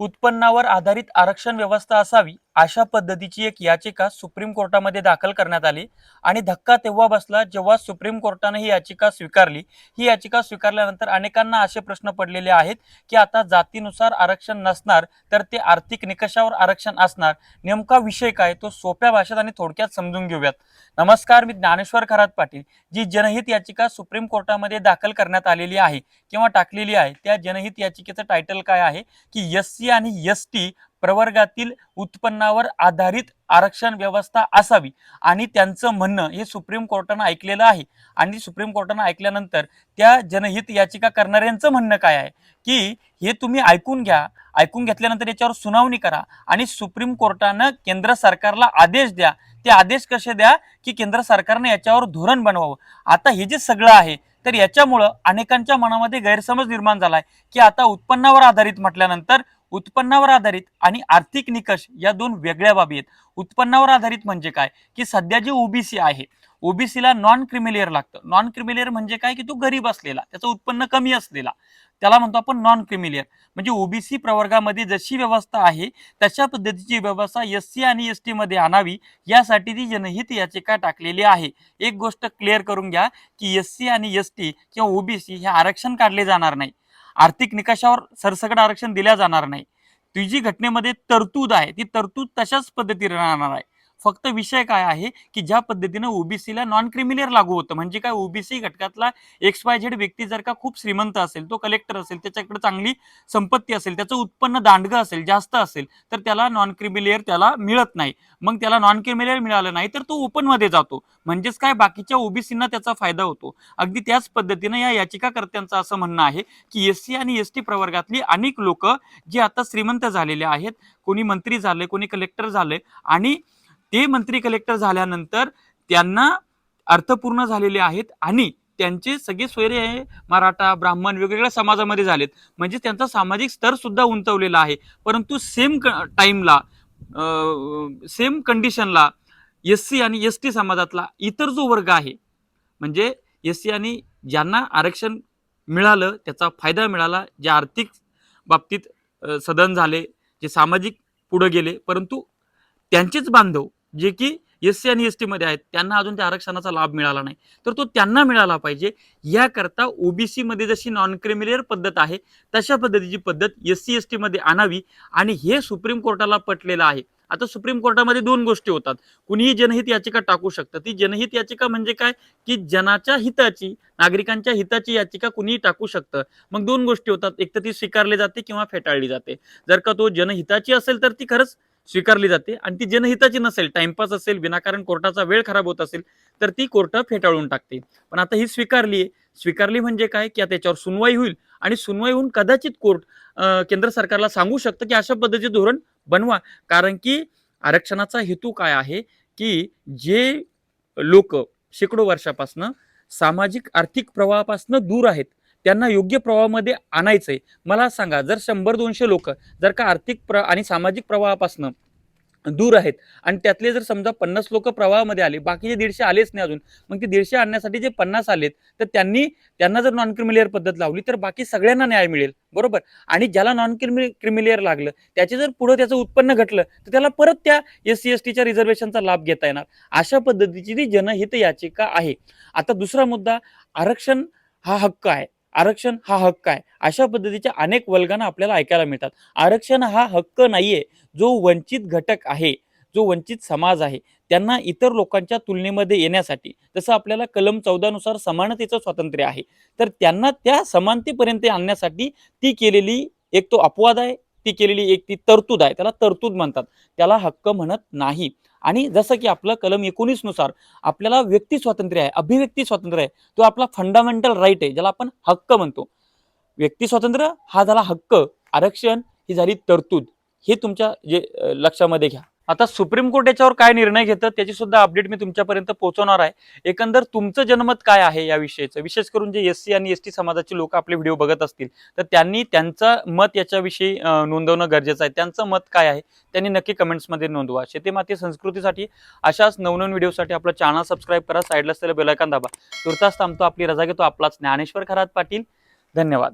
उत्पन्नावर आधारित आरक्षण व्यवस्था असावी अशा पद्धतीची एक याचिका सुप्रीम कोर्टामध्ये दाखल करण्यात आली आणि धक्का तेव्हा बसला जेव्हा सुप्रीम कोर्टाने ही याचिका स्वीकारली. ही याचिका स्वीकारल्यानंतर अनेकांना असे प्रश्न पडलेले आहेत की आता जातीनुसार आरक्षण नसणार तर ते आर्थिक निकषावर आरक्षण असणार. नेमका विषय काय? तो सोप्या भाषेत आणि थोडक्यात समजून घेऊयात. नमस्कार मी ज्ञानेश्वर खरात पाटील. जी जनहित याचिका सुप्रीम कोर्टामध्ये दाखल करण्यात आलेली आहे किंवा टाकलेली आहे त्या जनहित याचिकेचं टायटल काय आहे? की एस सी आणि एस टी प्रवर्गातील उत्पन्नावर आधारित आरक्षण व्यवस्था असावी. आणि त्यांचं म्हणणं हे सुप्रीम कोर्टानं ऐकलेलं आहे. आणि सुप्रीम कोर्टानं ऐकल्यानंतर त्या जनहित याचिका करणाऱ्यांचं म्हणणं काय आहे? की हे तुम्ही ऐकून घ्या. ऐकून घेतल्यानंतर याच्यावर सुनावणी करा. आणि सुप्रीम कोर्टानं केंद्र सरकारला आदेश द्या. ते आदेश कसे द्या? की केंद्र सरकारने याच्यावर धोरण बनवावं. आता हे जे सगळं आहे तर याच्यामुळं अनेकांच्या मनामध्ये गैरसमज निर्माण झालाय. की आता उत्पन्नावर आधारित म्हटल्यानंतर उत्पन्नावर आधारित आणि आर्थिक निकष या दोन वेगळ्या बाबी आहेत. उत्पन्नावर आधारित म्हणजे काय? की सध्या जे ओबीसी आहे ओबीसीला नॉन क्रिमिलेअर लागतं. नॉन क्रिमिलेअर म्हणजे काय? की तो गरीब असलेला त्याचं उत्पन्न कमी असलेला. त्याला म्हणतो आपण नॉन क्रिमिलेअर म्हणजे ओबीसी प्रवर्गामध्ये जशी व्यवस्था आहे तशा पद्धतीची व्यवस्था एस सी आणि एस टी मध्ये आणावी यासाठी ती जनहित याचिका टाकलेली आहे. एक गोष्ट क्लिअर करून घ्या की एस सी आणि एस टी किंवा ओबीसी हे आरक्षण काढले जाणार नाही. आर्थिक निकषावर सरसकट आरक्षण दिल्या जाणार नाही. ती जी घटनेमध्ये तरतूद आहे ती तरतूद तशाच पद्धतीने राहणार आहे. फक्त विषय काय आहे की ज्या पद्धतीनं ओबीसीला नॉन क्रिमिलियर लागू होतं. म्हणजे काय ओबीसी घटकातला एक्स वाय झेड व्यक्ती जर का खूप श्रीमंत असेल तो कलेक्टर असेल त्याच्याकडे चांगली संपत्ती असेल त्याचं उत्पन्न दांडगं असेल जास्त असेल तर त्याला नॉन क्रिमिलियर त्याला मिळत नाही. मग त्याला नॉन क्रिमिलियर मिळालं नाही तर तो ओपनमध्ये जातो. म्हणजेच काय बाकीच्या ओबीसींना त्याचा फायदा होतो. अगदी त्याच पद्धतीनं या याचिकाकर्त्यांचं असं म्हणणं आहे की एस सी आणि एस टी प्रवर्गातली अनेक लोक जे आता श्रीमंत झालेले आहेत कोणी मंत्री झाले कोणी कलेक्टर झाले आणि ते मंत्री कलेक्टर झाल्यानंतर त्यांना अर्थपूर्ण झालेले आहेत आणि त्यांचे सगळे सोयरे हे मराठा ब्राह्मण वेगवेगळ्या समाजामध्ये झालेत. म्हणजे त्यांचा सामाजिक स्तर सुद्धा उंचवलेला आहे. परंतु सेम टाइमला सेम कंडिशनला एस सी आणि एस टी समाजातला इतर जो वर्ग आहे म्हणजे एस सी आणि ज्यांना आरक्षण मिळालं त्याचा फायदा मिळाला जे आर्थिक बाबतीत सदन झाले जे सामाजिक पुढे गेले परंतु त्यांचेच बांधव जे की एस सी आणि एस टी मध्ये आहेत त्यांना अजून त्या आरक्षणाचा लाभ मिळाला नाही. तर तो त्यांना मिळाला पाहिजे. याकरता ओबीसी मध्ये जशी नॉन क्रिमिलियर पद्धत आहे तशा पद्धतीची पद्धत एस सी एस टी मध्ये आणावी आणि हे सुप्रीम कोर्टाला पटलेलं आहे. आता सुप्रीम कोर्टामध्ये दोन गोष्टी होतात. कुणीही जनहित याचिका टाकू शकतं. ती जनहित याचिका म्हणजे काय? की जनाच्या हिताची नागरिकांच्या हिताची याचिका कुणीही टाकू शकतं. मग दोन गोष्टी होतात. एक तर ती स्वीकारली जाते किंवा फेटाळली जाते. जर का तो जनहिताची असेल तर ती खरंच स्वीकारली जाते आणि ती जनहिताची नसेल टाइमपास असेल विनाकारण कोर्टाचा वेळ खराब होत असेल तर ती कोर्ट फेटाळून टाकते. पण आता ही स्वीकारली आहे स्वीकारली म्हणजे काय? की आता याच्यावर सुनवाई होईल आणि सुनवाई होऊन कदाचित कोर्ट केंद्र सरकारला सांगू शकतं की अशा पद्धतीचे धोरण बनवा. कारण की आरक्षणाचा हेतू काय आहे? की जे लोक शेकडो वर्षापासनं सामाजिक आर्थिक प्रवाहापासून दूर आहेत त्यांना योग्य प्रवाहामध्ये आणायचं आहे मला सांगा जर शंभर दोनशे लोक जर का आर्थिक प्र आणि सामाजिक प्रवाहापासून दूर आहेत आणि त्यातले जर समजा पन्नास लोक प्रवाहामध्ये आले बाकीचे दीडशे आलेच नाही अजून मग ते दीडशे आणण्यासाठी जे पन्नास आलेत तर त्यांनी त्यांना जर नॉन क्रिमिलेअर पद्धत लावली तर बाकी सगळ्यांना न्याय मिळेल. बरोबर? आणि ज्याला नॉन क्रिमि क्रिमिलेअर लागलं त्याचे जर पुढे त्याचं उत्पन्न घटलं तर त्याला परत त्या एस सी एस टीच्या रिझर्वेशनचा लाभ घेता येणार. अशा पद्धतीची ती जनहित याचिका आहे. आता दुसरा मुद्दा आरक्षण हा हक्क आहे. आरक्षण हा हक्क आहे अशा पद्धतीच्या अनेक वल्गना आपल्याला ऐकायला मिळतात. आरक्षण हा हक्क नाहीये जो वंचित घटक आहे जो वंचित समाज आहे त्यांना इतर लोकांच्या तुलनेमध्ये येण्यासाठी जसं आपल्याला कलम चौदानुसार समानतेचं स्वातंत्र्य आहे तर त्यांना त्या समानतेपर्यंत आणण्यासाठी ती केलेली एक तो अपवाद आहे ती केलेली एक ती तरतूद आहे त्याला तरतूद म्हणतात. त्याला हक्क म्हणत नाही. आणि जसं की आपलं कलम एकोणीसनुसार आपल्याला व्यक्ती स्वातंत्र्य आहे अभिव्यक्ती स्वातंत्र्य आहे तो आपला फंडामेंटल राईट आहे ज्याला आपण हक्क म्हणतो. व्यक्ती स्वातंत्र्य हा झाला हक्क आरक्षण ही झाली तरतूद. हे तुमच्या जे लक्षामध्ये घ्या. आता सुप्रीम कोर्ट याच्यावर काय निर्णय घेतं त्याची सुद्धा अपडेट मी तुमच्यापर्यंत पोहोचवणार आहे. एकंदर तुमचं जनमत काय आहे या विषयीचं? विशेष करून जे एस सी आणि एस टी समाजाचे लोक आपले व्हिडिओ बघत असतील तर त्यांनी त्यांचं मत याच्याविषयी नोंदवणं गरजेचं आहे. त्यांचं मत काय आहे त्यांनी नक्की कमेंट्समध्ये नोंदवा. शेतीमाती संस्कृतीसाठी अशाच नवनवीन व्हिडिओसाठी आपलं चॅनल सबस्क्राईब करा साईडला असलेलं बेलायकन दाबा. तुर्तास थांबतो आपली रजा घेतो आपलाच ज्ञानेश्वर खरात पाटील. धन्यवाद.